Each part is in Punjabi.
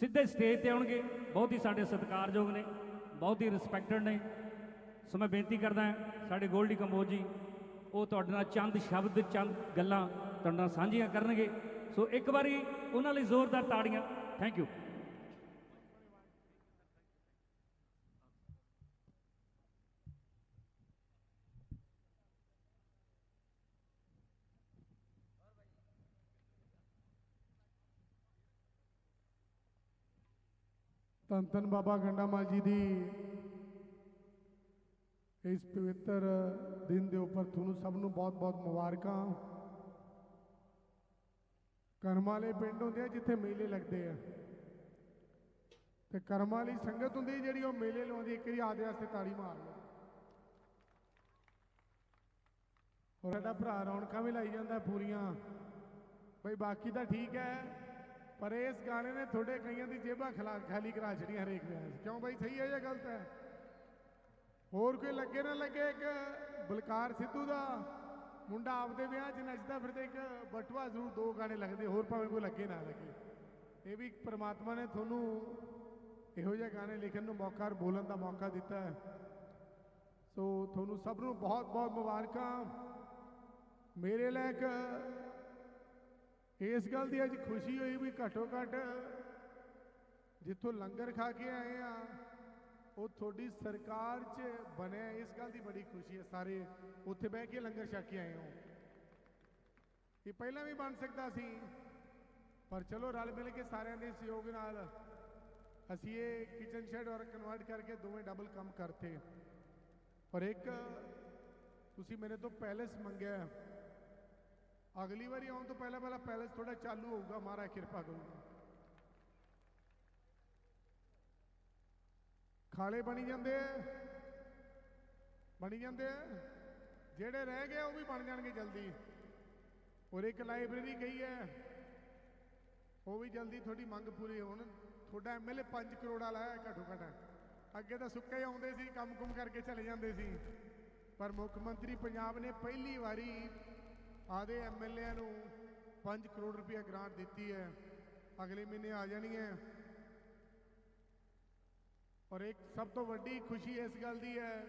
ਸਿੱਧੇ ਸਟੇਜ ਤੇ ਆਉਣਗੇ। ਬਹੁਤ ਹੀ ਸਾਡੇ ਸਤਿਕਾਰਯੋਗ ਨੇ, ਬਹੁਤ ਹੀ ਰਿਸਪੈਕਟਡ ਨੇ। ਸੋ ਮੈਂ ਬੇਨਤੀ ਕਰਦਾ ਸਾਡੇ ਗੋਲਡੀ ਕੰਬੋਜ ਜੀ, ਉਹ ਤੁਹਾਡੇ ਨਾਲ ਚੰਦ ਸ਼ਬਦ, ਚੰਦ ਗੱਲਾਂ ਤੁਹਾਡੇ ਨਾਲ ਸਾਂਝੀਆਂ ਕਰਨਗੇ। ਸੋ ਇੱਕ ਵਾਰੀ ਉਹਨਾਂ ਲਈ ਜ਼ੋਰਦਾਰ ਤਾੜੀਆਂ। ਥੈਂਕ ਯੂ ਧੰਨ ਧੰਨ ਬਾਬਾ ਗੰਡਾਮਾਲ ਜੀ ਦੀ ਇਸ ਪਵਿੱਤਰ ਦਿਨ ਦੇ ਉੱਪਰ ਤੁਹਾਨੂੰ ਸਭ ਨੂੰ ਬਹੁਤ-ਬਹੁਤ ਮੁਬਾਰਕਾਂ। ਕਰਮ ਵਾਲੇ ਪਿੰਡ ਹੁੰਦੇ ਆ ਜਿੱਥੇ ਮੇਲੇ ਲੱਗਦੇ ਆ। ਤੇ ਕਰਮ ਵਾਲੀ ਸੰਗਤ ਹੁੰਦੀ ਜਿਹੜੀ ਉਹ ਮੇਲੇ ਲਾਉਂਦੀ, ਇੱਕ ਵਾਰੀ ਆਦੇ ਵਾਸਤੇ ਤਾੜੀ ਮਾਰ ਲਓ ਹੋਰ ਸਾਡਾ ਭਰਾ ਰੌਣਕਾਂ ਵੀ ਲਾਈ ਜਾਂਦਾ ਪੂਰੀਆਂ। ਬਈ ਬਾਕੀ ਤਾਂ ਠੀਕ ਹੈ। ਪਰ ਇਸ ਗਾਣੇ ਨੇ ਤੁਹਾਡੇ ਕਈਆਂ ਦੀ ਜੇਬਾਂ ਖਲਾ ਖਾਲੀ ਕਰਾ ਛੜੀਆਂ ਹਰੇਕ ਵਿਆਹ 'ਚ। ਕਿਉਂ ਬਾਈ? ਸਹੀ ਹੈ ਜਾਂ ਗਲਤ ਹੈ? ਹੋਰ ਕੋਈ ਲੱਗੇ ਨਾ ਲੱਗੇ ਇੱਕ ਬਲਕਾਰ ਸਿੱਧੂ ਦਾ? ਮੁੰਡਾ ਆਪਦੇ ਵਿਆਹ 'ਚ ਨੱਚਦਾ ਫਿਰਦਾ, ਇੱਕ ਬਟਵਾ ਜ਼ਰੂਰ ਦੋ ਗਾਣੇ ਲੱਗਦੇ, ਹੋਰ ਭਾਵੇਂ ਕੋਈ ਲੱਗੇ ਨਾ ਲੱਗੇ। ਇਹ ਵੀ ਪ੍ਰਮਾਤਮਾ ਨੇ ਤੁਹਾਨੂੰ ਇਹੋ ਜਿਹੇ ਗਾਣੇ ਲਿਖਣ ਨੂੰ ਮੌਕਾ ਔਰ ਬੋਲਣ ਦਾ ਮੌਕਾ ਦਿੱਤਾ ਹੈ। ਸੋ ਤੁਹਾਨੂੰ ਸਭ ਨੂੰ ਬਹੁਤ ਬਹੁਤ ਮੁਬਾਰਕਾਂ। ਮੇਰੇ ਲਈ ਇੱਕ ਇਸ ਗੱਲ ਦੀ ਅੱਜ ਖੁਸ਼ੀ ਹੋਈ ਵੀ ਘੱਟੋ ਘੱਟ ਜਿੱਥੋਂ ਲੰਗਰ ਖਾ ਕੇ ਆਏ ਆ, ਉਹ ਤੁਹਾਡੀ ਸਰਕਾਰ 'ਚ ਬਣਿਆ ਇਸ ਗੱਲ ਦੀ ਬੜੀ ਖੁਸ਼ੀ ਹੈ। ਸਾਰੇ ਉੱਥੇ ਬਹਿ ਕੇ ਲੰਗਰ ਛਕ ਕੇ ਆਏ ਹੋ। ਇਹ ਪਹਿਲਾਂ ਵੀ ਬਣ ਸਕਦਾ ਸੀ, ਪਰ ਚਲੋ ਰਲ ਮਿਲ ਕੇ ਸਾਰਿਆਂ ਦੇ ਸਹਿਯੋਗ ਨਾਲ ਅਸੀਂ ਇਹ ਕਿਚਨ ਸ਼ੈਡ ਔਰ ਕਨਵਰਟ ਕਰਕੇ ਦੋਵੇਂ ਡਬਲ ਕੰਮ ਕਰਤੇ। ਔਰ ਇੱਕ ਤੁਸੀਂ ਮੇਰੇ ਤੋਂ ਪੈਲੇਸ ਮੰਗਿਆ ਅਗਲੀ ਵਾਰੀ ਆਉਣ ਤੋਂ ਪਹਿਲਾਂ ਪਹਿਲਾਂ ਪੈਲੇਸ ਥੋੜਾ ਚਾਲੂ ਹੋਊਗਾ, ਮਹਾਰਾਜ ਕਿਰਪਾ ਕਰੂਗਾ। ਖਾਲੇ ਬਣੀ ਜਾਂਦੇ ਆ ਬਣੀ ਜਾਂਦੇ ਆ ਜਿਹੜੇ ਰਹਿ ਗਏ ਉਹ ਵੀ ਬਣ ਜਾਣਗੇ ਜਲਦੀ। ਔਰ ਇੱਕ ਲਾਇਬ੍ਰੇਰੀ ਗਈ ਹੈ ਉਹ ਵੀ ਜਲਦੀ ਤੁਹਾਡੀ ਮੰਗ ਪੂਰੀ ਹੋਣ। ਤੁਹਾਡਾ ਐਮਐਲਏ 5 ਕਰੋੜ ਵਾਲਾ ਹੈ, ਘੱਟੋ ਘੱਟ। ਅੱਗੇ ਤਾਂ ਸੁੱਕੇ ਆਉਂਦੇ ਸੀ ਕੰਮ-ਕੁਮ ਕਰਕੇ ਚਲੇ ਜਾਂਦੇ ਸੀ। ਪਰ ਮੁੱਖ ਮੰਤਰੀ ਪੰਜਾਬ ਨੇ ਪਹਿਲੀ ਵਾਰੀ ਆਦੇ ਐਮਐਲਏ ਨੂੰ 5 ਕਰੋੜ ਰੁਪਏ ਗ੍ਰਾਂਟ ਦਿੱਤੀ ਹੈ। ਅਗਲੇ ਮਹੀਨੇ ਆ ਜਾਣੀ ਹੈ। ਔਰ ਇੱਕ ਸਭ ਤੋਂ ਵੱਡੀ ਖੁਸ਼ੀ ਇਸ ਗੱਲ ਦੀ ਹੈ,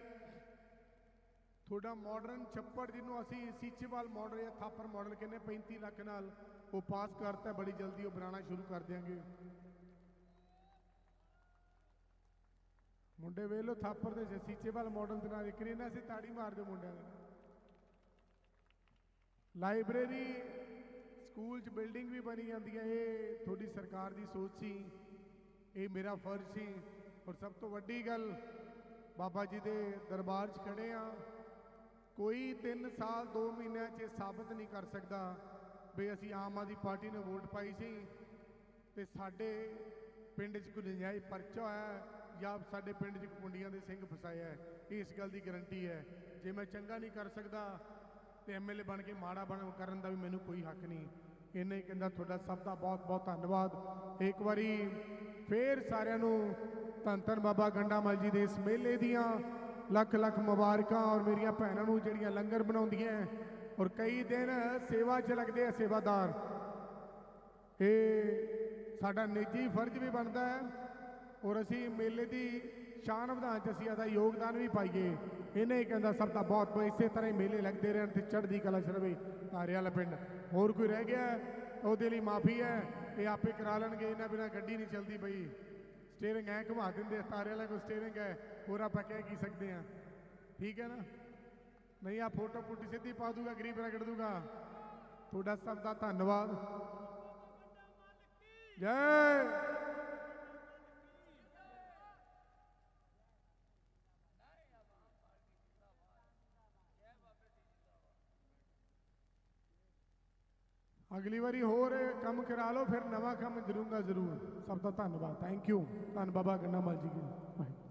ਤੁਹਾਡਾ ਮਾਡਰਨ ਛੱਪੜ ਜਿਹਨੂੰ ਅਸੀਂ ਸੀਚੇਵਾਲ ਮਾਡਲ ਜਾਂ ਥਾਪਰ ਮਾਡਲ ਕਹਿੰਦੇ 35 ਲੱਖ ਨਾਲ ਉਹ ਪਾਸ ਕਰਤਾ, ਬੜੀ ਜਲਦੀ ਉਹ ਬਣਾਉਣਾ ਸ਼ੁਰੂ ਕਰ ਦਿਆਂਗੇ। ਮੁੰਡੇ ਵੇਲੋ ਥਾਪਰ ਦੇ ਸੀਚੇਵਾਲ ਮਾਡਲ ਦੇ ਨਾਲ ਇੱਕ ਨੇ ਨਾ ਸੀ ਤਾੜੀ ਮਾਰ ਦਿਓ ਮੁੰਡਿਆਂ ਦੇ ਲਾਇਬ੍ਰੇਰੀ ਸਕੂਲ 'ਚ ਬਿਲਡਿੰਗ ਵੀ ਬਣੀ ਜਾਂਦੀ ਹੈ। ਇਹ ਤੁਹਾਡੀ ਸਰਕਾਰ ਦੀ ਸੋਚ ਸੀ। ਇਹ ਮੇਰਾ ਫਰਜ਼ ਸੀ। ਔਰ ਸਭ ਤੋਂ ਵੱਡੀ ਗੱਲ, ਬਾਬਾ ਜੀ ਦੇ ਦਰਬਾਰ 'ਚ ਖੜੇ ਆ ਕੋਈ 3 ਸਾਲ 2 ਮਹੀਨਿਆਂ 'ਚ ਇਹ ਸਾਬਤ ਨਹੀਂ ਕਰ ਸਕਦਾ ਵੀ ਅਸੀਂ ਆਮ ਆਦਮੀ ਪਾਰਟੀ ਨੂੰ ਵੋਟ ਪਾਈ ਸੀ ਤੇ ਸਾਡੇ ਪਿੰਡ 'ਚ ਕੋਈ ਨਜਾਇਜ਼ ਪਰਚਾ ਹੋਇਆ ਜਾਂ ਸਾਡੇ ਪਿੰਡ 'ਚ ਕੁੰਡੀਆਂ ਦੇ ਸਿੰਘ ਫਸਾਇਆ ਹੈ। ਇਸ ਗੱਲ ਦੀ ਗਾਰੰਟੀ ਹੈ। ਜੇ ਮੈਂ ਚੰਗਾ ਨਹੀਂ ਕਰ ਸਕਦਾ ਤੇ ਐਮਐਲਏ ਬਣ ਕੇ ਮਾੜਾ ਬਣ ਕਰਨ ਦਾ ਵੀ ਮੈਨੂੰ ਕੋਈ ਹੱਕ ਨਹੀਂ। ਇੰਨੇ ਹੀ ਕਹਿੰਦਾ, ਤੁਹਾਡਾ ਸਭ ਦਾ ਬਹੁਤ ਬਹੁਤ ਧੰਨਵਾਦ। ਇੱਕ ਵਾਰੀ ਫੇਰ ਸਾਰਿਆਂ ਨੂੰ ਧੰਨ ਧੰਨ ਬਾਬਾ ਗੰਡਾਮਲ ਜੀ ਦੇ ਇਸ ਮੇਲੇ ਦੀਆਂ ਲੱਖ ਲੱਖ ਮੁਬਾਰਕਾਂ ਔਰ ਮੇਰੀਆਂ ਭੈਣਾਂ ਨੂੰ ਜਿਹੜੀਆਂ ਲੰਗਰ ਬਣਾਉਂਦੀਆਂ ਔਰ ਕਈ ਦਿਨ ਸੇਵਾ 'ਚ ਲੱਗਦੇ ਆ ਸੇਵਾਦਾਰ। ਇਹ ਸਾਡਾ ਨਿੱਜੀ ਫਰਜ਼ ਵੀ ਬਣਦਾ ਹੈ ਔਰ ਅਸੀਂ ਮੇਲੇ ਦੀ ਸ਼ਾਨ ਵਧਾਉਣ 'ਚ ਅਸੀਂ ਆਦਾ ਯੋਗਦਾਨ ਵੀ ਪਾਈਏ। ਇਹਨੇ ਹੀ ਕਹਿੰਦਾ ਸਭ ਦਾ ਬਹੁਤ ਬਹੁਤ ਇਸੇ ਤਰ੍ਹਾਂ ਹੀ ਮੇਲੇ ਲੱਗਦੇ ਰਹਿਣ ਤੇ ਚੜ੍ਹਦੀ ਕਲਾ ਚ ਰਵੇ ਤਾਰੇ ਵਾਲਾ ਪਿੰਡ। ਹੋਰ ਕੋਈ ਰਹਿ ਗਿਆ? ਉਹਦੇ ਲਈ ਮਾਫੀ ਹੈ। ਇਹ ਆਪੇ ਕਰਾ ਲੈਣਗੇ, ਇਹਨਾਂ ਬਿਨਾ ਗੱਡੀ ਨਹੀਂ ਚੱਲਦੀ ਬਈ ਸਟੀਅਰਿੰਗ ਐ ਘੁਮਾ ਦਿੰਦੇ ਤਾਰੇ ਵਾਲਾ ਕੋ ਸਟੀਅਰਿੰਗ ਹੈ। ਹੋਰ ਆਪਾਂ ਕਹਿ ਕੀ ਸਕਦੇ ਆ ਠੀਕ ਹੈ ਨਾ? ਨਹੀਂ ਆ ਫੋਟੋ ਪੁੱਟੀ ਸਿੱਧੀ ਪਾ ਦੂਗਾ, ਗਰੀਬ ਰਗੜ ਦੂਗਾ। ਤੁਹਾਡਾ ਸਭ ਦਾ ਧੰਨਵਾਦ। ਜੈ! ਅਗਲੀ ਵਾਰੀ ਹੋਰ ਕੰਮ ਕਰਾ ਲਓ, ਫਿਰ ਨਵਾਂ ਕੰਮ ਕਰੂੰਗਾ ਜ਼ਰੂਰ। ਸਭ ਦਾ ਧੰਨਵਾਦ। ਥੈਂਕ ਯੂ ਧੰਨ ਬਾਬਾ ਗੰਡਾ ਜੀ ਵਾਹਿਗੁਰੂ